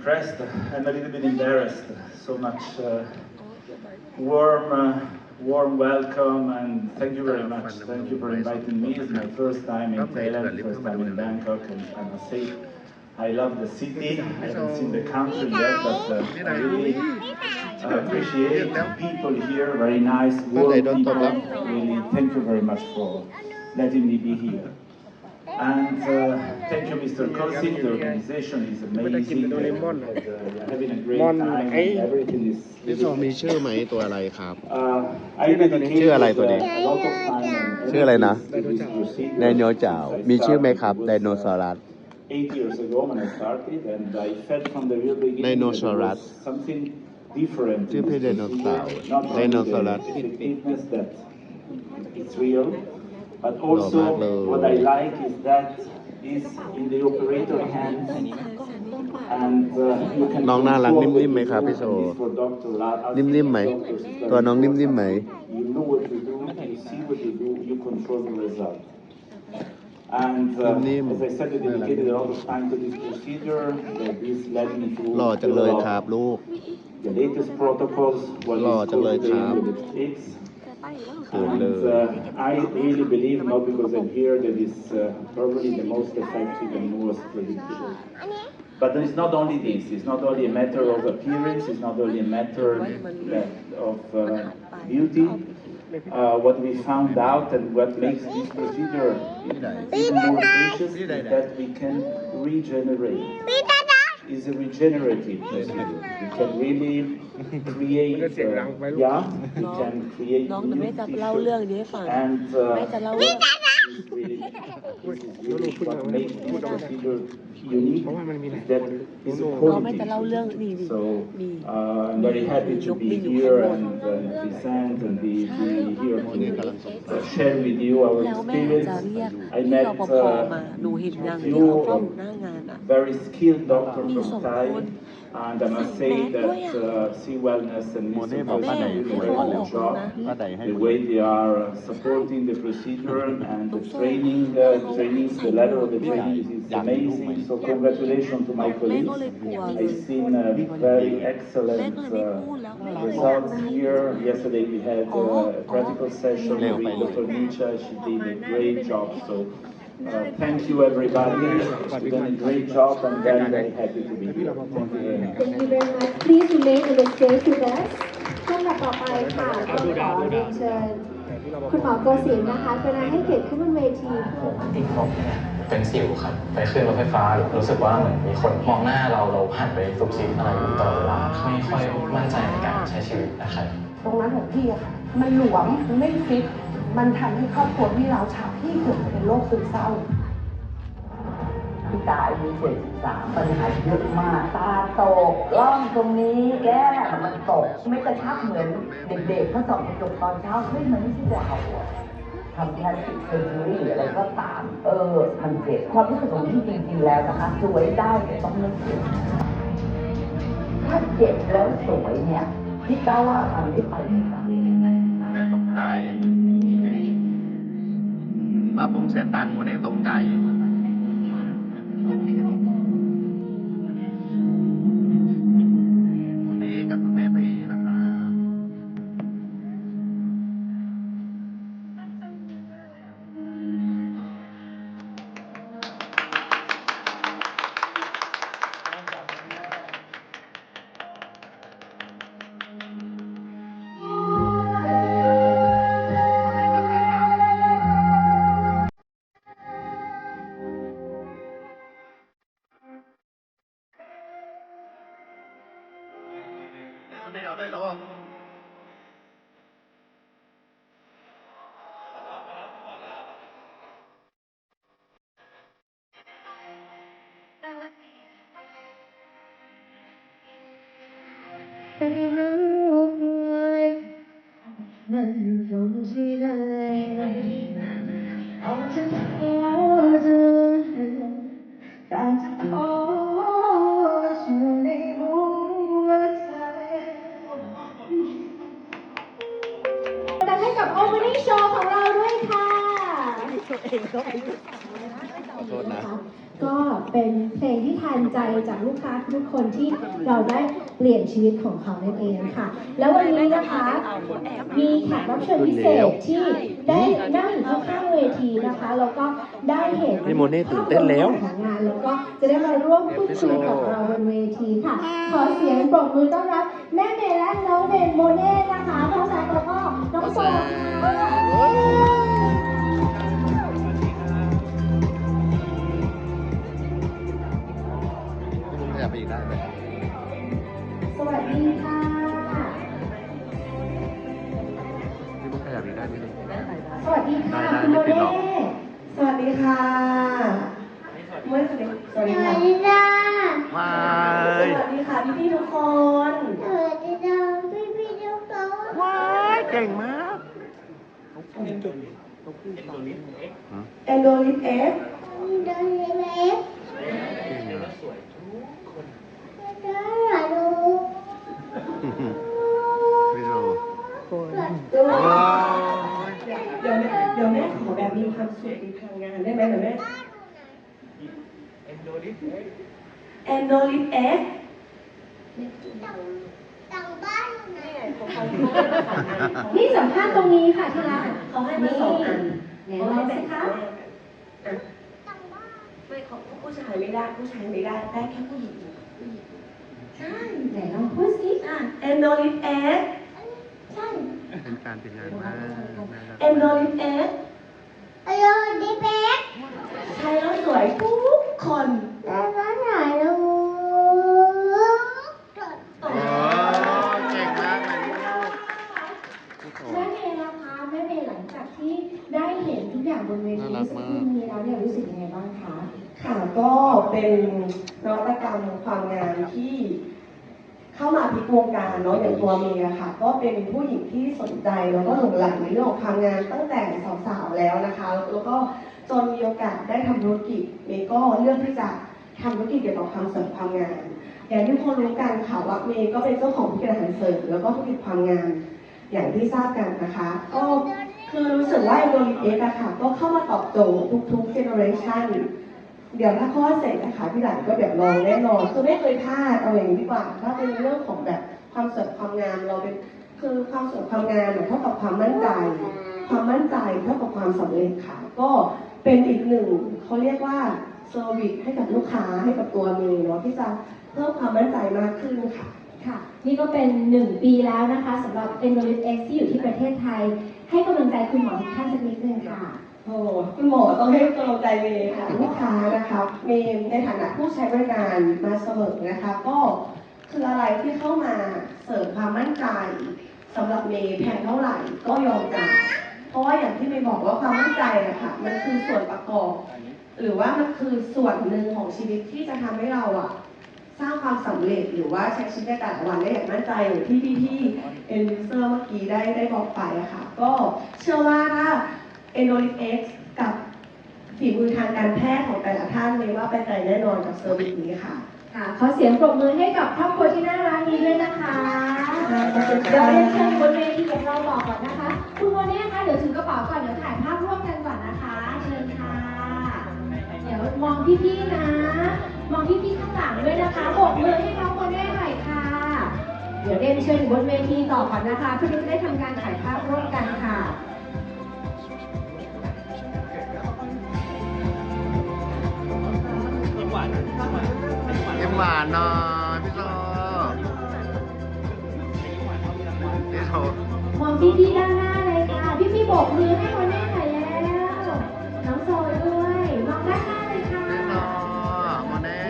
very much. I'm impressed. I'm a little bit embarrassed. So much uh, warm, uh, warm welcome, and thank you very much. Thank you for inviting me. It's my first time in Thailand, first time in Bangkok, and I must say, I love the city. I haven't seen the country yet, but uh, I really uh, appreciate people here. Very nice, warm people. Really, thank you very much for letting me be here. And uh, thank you, Mr. Kosik. The organization is amazing. Uh, we're having a great time. Everything is พี่โซมีชื่อไหมตัวอะไรครับ Uh, I dedicated ชื่ออะไรตัวนี้ a lot of time and ชื่ออะไรนะ energy to this procedure. ไดโนเจ้ามีชื่อไหมครับ ไดโนซอรัส Eight years ago when I started, and I felt from the real beginning that there Dinosaurus. was something different. in ชื่อพี่ this ไดโนเสาร์ procedure. Not only ไดโนซอรัส the effectiveness that it's real, but also หล่อมากเลย what I like is that is in the operator hands. And uh, you can น้องน่ารัก control นิ่มๆไหมครับ the พี่โซ and this for Dr. Lara. นิ่มๆไหม ตัวน้องนิ่มๆไหม You know what you do, you see what you do, you control the result. And uh, Nim-nim. as I said, we dedicated a lot of time to this procedure. That this led me to หล่อจังเลย develop ครับลูก the latest protocols, what หล่อ is จังเลย called ครับ the fix. เขิน And uh, I really believe, not because I'm here, that it's uh, probably the most effective and most predictable. But it's not only this, it's not only a matter of appearance, it's not only a matter of uh, beauty. Uh, what we found out and what makes this procedure even more precious is that we can regenerate is a regenerative tissue. You can really create, uh, yeah, you can create new tissue and uh, so I'm very happy to be here and, present and be, to share with you our experience. I met a very skilled doctor. from con- And I must say that uh, Sea Wellness and Mo Mr. ne bảo ba Kosik này do a phải very gọi good là- job. ป้าไดให้ The way they are uh, supporting the procedure and the training, uh, training, the level of the training is amazing. So congratulations to my แม่ก็ colleagues. เลยกลัว I've seen uh, very แม่ excellent ก็เลยไม่ uh, พูดแล้ว results here. Yesterday we had uh, a practical session Leo, with Leo. Dr. Nietzsche. She did a great job. So uh, thank you everybody. You've done a great job. I'm very, very happy to be here. Thank you very much. Thank you very much. Please remain on the stage with us. ช่วงต่อไปค่ะก็ขอเรียนเชิญคุณหมอโกศินทร์นะคะกรุณาให้เกียรติขึ้นบนเวทีผมติดลบเนี่ยเป็นสิวครับ ไปขึ้นรถไฟฟ้ารู้สึกว่าเหมือนมีคนมองหน้าเราเราหันไปซุบซิบอะไรอยู่ตลอดเวลาไม่ค่อยมั่นใจในการใช้ชีวิตนะครับตรงนั้นของพี่อะค่ะมันหลวมมันไม่ฟิต มันทำให้ครอบครัวพี่เราฉาบพี่เกือบจะเป็นโรคซึมเศร้าพี่ตาอายุเจ็ดสิบสามปัญหาเยอะมาก ตาตกร่องตรงนี้แก้มมันตก ไม่กระชับเหมือนเด็กๆเขาส่องกระจกตอนเช้าเฮ้ยมันไม่ใช่เราทำแพลสติกเซอร์เจอรี่หรืออะไรก็ตาม เออ มันเจ็บความรู้สึกของพี่จริงๆแล้วนะคะ สวยได้แต่ต้องไม่เจ็บถ้าเจ็บแล้วสวยเนี่ยพี่ก้าว่ามันไม่ไปไหนนะ ตกใจป้าผมเสียตังค์ไม่ได้ตกใจ ของเราด้วยค่ะขอโทษนะ ก็เป็นเพลงที่แทนใจจากลูกค้าทุกคนที่เราได้เปลี่ยนชีวิตของเขานั่นเองค่ะ แล้ววันนี้นะคะ มีแขกรับเชิญพิเศษที่ได้นั่งอยู่ข้างๆเวทีนะคะ แล้วก็ได้เห็นพี่โมเน่ตื่นเต้นแล้วภาพรมของงานแล้วก็จะได้มาร่วมพูดคุยกับเราบนเวทีค่ะ ขอเสียงปรบมือต้อนรับ แม่เมย์และน้องเบนโมเน่นะคะพ่อแซคแล้วก็น้องโซค่ะ แอนโดลิฟเอฟเก่งอะพี่โจเดี๋ยวว้ายเดี๋ยวแม่เดี๋ยวแม่ขอแบบมีความสุขมีพลังงานได้ไหมเดี๋ยวแม่แอน โดลิฟเอฟนี่สัมภาษณ์ตรงนี้ค่ะที่รักเขาให้มาสองอันไหนลองสิคะไม่ของผู้ชายไม่ได้ผู้ชายไม่ได้ได้แค่ผู้หญิงผู้หญิงใช่ไหนลองพูดสิอะแอนโดลิฟเอฟใช่เป็นการเป็นงานมากน่ารักแอนโดลิฟเอฟใช้แล้วสวยทุกคนโอ้เก่งมากเลยพี่โจ แม่เมย์นะคะแม่เมย์หลังจากที่ได้เห็นทุกอย่างบนเวที น่ารักมาก ที่มีแล้วเนี่ยรู้สึกยังไงบ้างคะ ค่ะก็เป็นนวัตกรรมความงามที่เข้ามาพลิ กวงการเนาะอย่างตัวเมย์อะค่ะ ก็เป็นผู้หญิงที่สนใจแล้วก็หลงใหลในเรื่องของความงามตั้งแต่สาวๆแล้วนะคะ แล้วก็จนมีโอกาสได้ทำธุรกิจเมย์ก็เลือกที่จะทำธุรกิจเกี่ยวกับความเสริมความงามอย่างที่คนรู้กันค่ะว่าเมย์ก็เป็นเจ้าของธุรกิจอาหารเสริมแล้วก็ธุรกิจความงามอย่างที่ทราบกันนะคะก็คือรู้สึกว่าโดลิเอสอะค่ะก็เข้ามาตอบโจทย์ทุกๆเจเนอเรชันเดี๋ยวถ้าคลอเสร็จนะคะพี่หลานก็เดี๋ยวลองแน่นอนคือไม่เคยพลาดเอาอย่างนี้ดีกว่าถ้าเป็นเรื่องของแบบ ความสวยความงามเราเป็นคือความสวยความงามเนี่ยเท่ากับความมั่นใจ ความมั่นใจเท่ากับความสำเร็จค่ะ ก็เป็นอีกหนึ่งเขาเรียกว่าเซอร์วิสให้กับลูกค้าให้กับตัวเมย์เนาะที่จะเพิ่มความมั่นใจมากขึ้นค่ะค่ะ นี่ก็เป็นหนึ่งปีแล้วนะคะสำหรับ e n d o l i t X ที่อยู่ที่ประเทศไทย ให้กำลังใจคุณหมอทุกท่านสักนิดนึงค่ะโอ้คุณหมอต้องให้กำลังใจเมย์ค่ะลูกค้านะคะเมย์ในฐานะผู้ใช้บริการมาเสมอนะคะ ก็ คืออะไรที่เข้ามาเสริมความมั่นใจสำหรับเมย์แพงเท่าไหร่ก็ยอมจ่ายเพราะว่าอย่างที่เมย์บอกว่าความมั่นใจอะค่ะมันคือส่วนประกอบ หรือว่ามันคือส่วนหนึ่งของชีวิตที่จะทำให้เราอะสร้างความสำเร็จหรือว่าใช้ชีวิตในแต่ละวันได้อย่างมั่นใจอย่างที่พี่ๆเอ็นดิเซอร์เมื่อกี้ได้ได้บอกไปอะค่ะก็เชื่อว่าถ้าเอนโดลิเอ็กซ์กับฝีมือทางการแพทย์ของแต่ละท่านเลยว่าไปไกลแน่นอนกับเซอร์วิสนี้ค่ะ ค่ะขอเสียงปรบมือให้กับครอบครัวที่น่ารักนี้ด้วยนะคะขอบคุณค่ะเดี๋ยวเรียนเชิญบนเวทีของเราบอกก่อนนะคะ คุณโมเน่คะเดี๋ยวถือกระเป๋าก่อนเดี๋ยวถ่ายภาพร่วมกันก่อนนะคะ เชิญค่ะ เดี๋ยวมองพี่ๆนะ มองพี่ๆข้างหลังด้วยนะคะโบกมือให้น้องโมเน่หน่อยค่ะ เดี๋ยวเรียนเชิญอยู่บนเวทีต่อก่อนนะคะเพื่อที่จะได้ทำการถ่ายภาพร่วมกันค่ะ พี่โจพี่โจมองพี่พี่ด้านหน้าเลยค่ะ พี่พี่โบกมือให้โมเน่หน่อยแล้ว น้องโซด้วยมองด้านหน้าเลยค่ะพี่โจโมเน่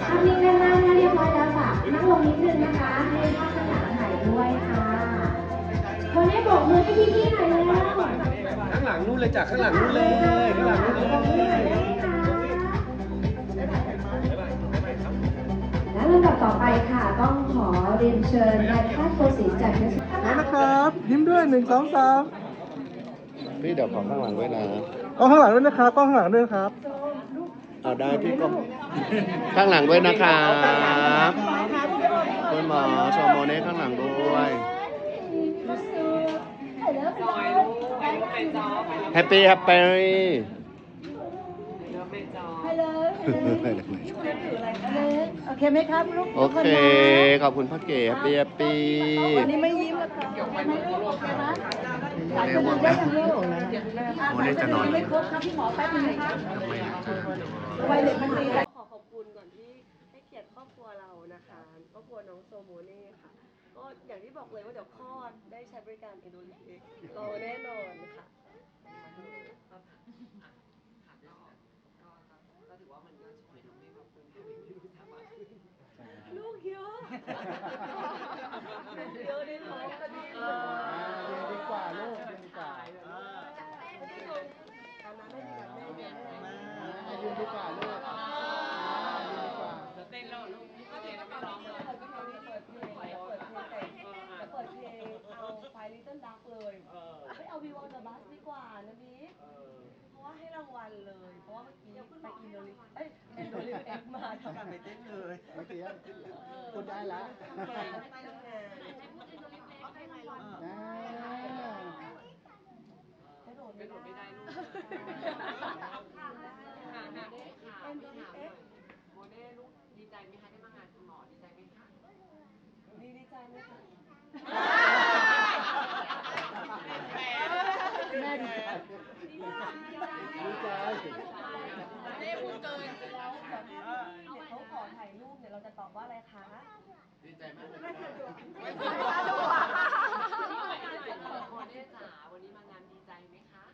ภาพนิ่งด้านหน้าถ้าเรียบร้อยแล้วค่ะนั่งลงนิดนึงนะคะให้ภาพข้างหลังถ่ายด้วยค่ะโมเน่โบกมือให้พี่พี่ๆหน่อยแล้วข้างหลังนู่นเลยจากข้างหลังนู่นเลยข้างหลังนู่นเลย ละลำดับต่อไปค่ะ ต้องขอเรียนเชิญนายแพทย์โกศินทร์จากเทศบาลแล้วนะครับยิ้มด้วยหนึ่งสองสามพี่เดี๋ยวขอข้างหลังด้วยนะกล้องข้างหลังด้วยนะครับกล้องข้างหลังด้วยครับเอาได้พี่ก็ข้างหลังด้วยนะครับคุณหมอโชว์โมเน่ข้างหลังด้วยแฮปปี้แฮปปี้ โอเคไหมครับลูกโอเค ขอบคุณพ่อเก๋เบียร์ปีวันนี้ไม่ยิ้มแล้วค่ะโอเคไหมลูกโอเคไหมสายจมูกได้ยังลูกโมเน่จะนอนไม่ครบครับพี่หมอแป๊บนึงนะคะไวเล็ตมันตีขอขอบคุณก่อนที่ให้เกียรติครอบครัวเรานะคะครอบครัวน้องโซโมเน่ค่ะ ก็อย่างที่บอกเลยว่าเดี๋ยวคลอดได้ใช้บริการเอโดลิเอ็กรอแน่นอนค่ะ ลูก เยอะลูกเยอะได้ท้องก็ดีเลยดีกว่าลูกเรียนดีกว่าตอนนั้นไม่มีการแม่แม่ยืนดีกว่าลูกยืนดีกว่าเปิดเลงเปิดเพลงเปิดเพลงเปิดเพลงเอาไฟลิตเติ้ลดักเลยไม่เอาวีวอนเดอะบัสดีกว่านะบิ๊กเพราะว่าให้รางวัลเลย เพราะว่าเมื่อกี้ไปอินโดนีเอ้ยเอน โดนีเอ็กมาทำงานไปเต้นเลยเมื่อกี้คุณได้แล้วทำงานทำงานอ่ากระโดดไม่ได้ลูกเอ็นโดนีเอ็กโมเน่ลูกดีใจไหมคะได้มางานคุณหมอดีใจไหมคะดีดีใจไหมคะ แม่ดีใจดีใจ เล่พูดเกินแล้วแบบเนี่ยเขาขอ ถ่ายรูปเนี่ยเราจะตอบว่าอะไรคะดีใจมากเลยโมเน่จ๋าวันนี้มางานดีใจไหมคะ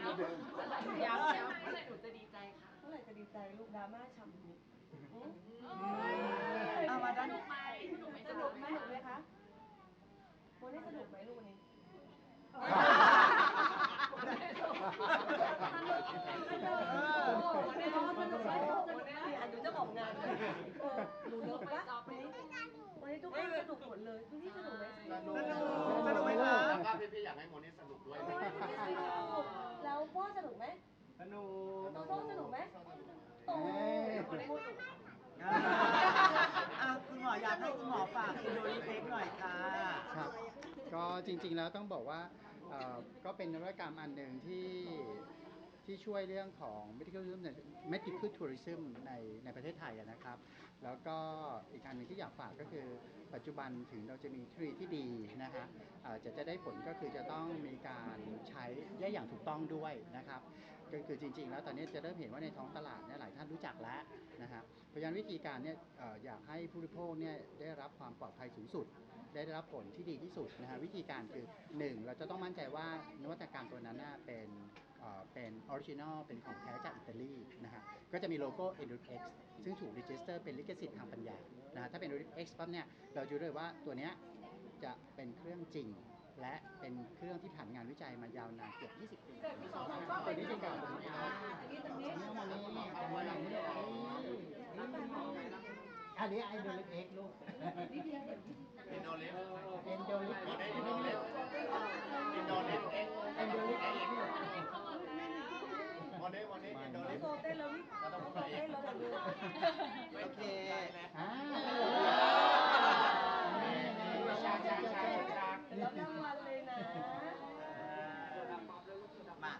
ย้ำย้ำเมื่อไหร่หนูจะดีใจคะเมื่อไหร่จะดีใจลูกดราม่าฉ่ำนี้เอามาด้านไปสนุกไหมสนุกไหมสนุกไหมคะวันนี้สนุกไหมลูกวันนี้วันนี้ร้อนสนุกไหมสนุกไหมอะหนูเจ้าของงานหนูเลิก ปะวันนี้วันนี้ทุกคนสนุกหมดเลยทุกที่สนุกไหมสนุกสนุกไหมคะแล้วก็พี่ๆอยากให้โมเน่สนุกด้วยโอ้ยวันนี้สนุกแล้วพ่อสนุกไหมสนุกโตโต้สนุกไหมโอ้ยคนพูดถูกคุณหมออยากให้คุณหมอฝากอินโดนีเซ็กหน่อยค่ะครับก็จริงๆแล้วต้องบอกว่าเอ่อก็เป็นนวัตกรรมอันหนึ่งที่ที่ช่วยเรื่องของ medical tourism ใน medical tourism ในในประเทศไทยอะนะครับ แล้วก็อีกอันหนึ่งที่อยากฝากก็คือปัจจุบันถึงเราจะมีทคโนโลยีที่ดีนะคะอ่อจะจะได้ผลก็คือจะต้องมีการใช้ได้อย่างถูกต้องด้วยนะครับก็คือจริง ๆ แล้วตอนนี้จะเริ่มเห็นว่าในท้องตลาดเนี่ยหลายท่านรู้จักแล้วนะครับเพราะฉะนั้นวิธีการเนี่ยอยากให้ผู้บริโภคเนี่ยได้รับความปลอดภัยสูงสุด ได้รับผลที่ดีที่สุดนะฮะวิธีการคือ 1 เราจะต้องมั่นใจว่านวัตกรรมตัวนั้นเป็นเป็นออริจินอลเป็นของแท้จากอิตาลีนะ ก็จะมีโลโก้ e n d u r X ซึ่งถูกรีจิสเตอร์เป็นลิขสิทธิ์ทางปัญญานะฮะถ้าเป็น e n d u r X ปั๊บเนี่ยเราจะรู้เลยว่าตัวเนี้ยจะเป็นเครื่องจริง และเป็นเครื่องที่ผ่านงานวิจัยมายาวนานเกือบ 20 ปีตัวนี้เป็นการผมอันนี้ไอโดลิเอ็กลูกอินโดเล็กเอ็นโดลิโมเน่อินโดเล็กอินโดเล็กเอ็ก เอ็นโดลิเอ็ก โมเน่โมเน่อินโดเล็ก โซเต้นแล้วนี่ เราต้องพูด โซ ไปเอเต้งนแล้วเดี๋ยวดูโอเคอ่าแล้วรางวัลเลยนะมา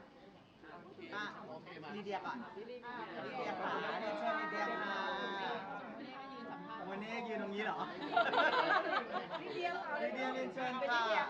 อะโอเคมาลีเดียก่อนลีเดียขาเรียนเชิญลีเดียค่ะวันนี้ยืนตรงนี้เหรอลีเดียลีเดียเรียนเชิญค่ะ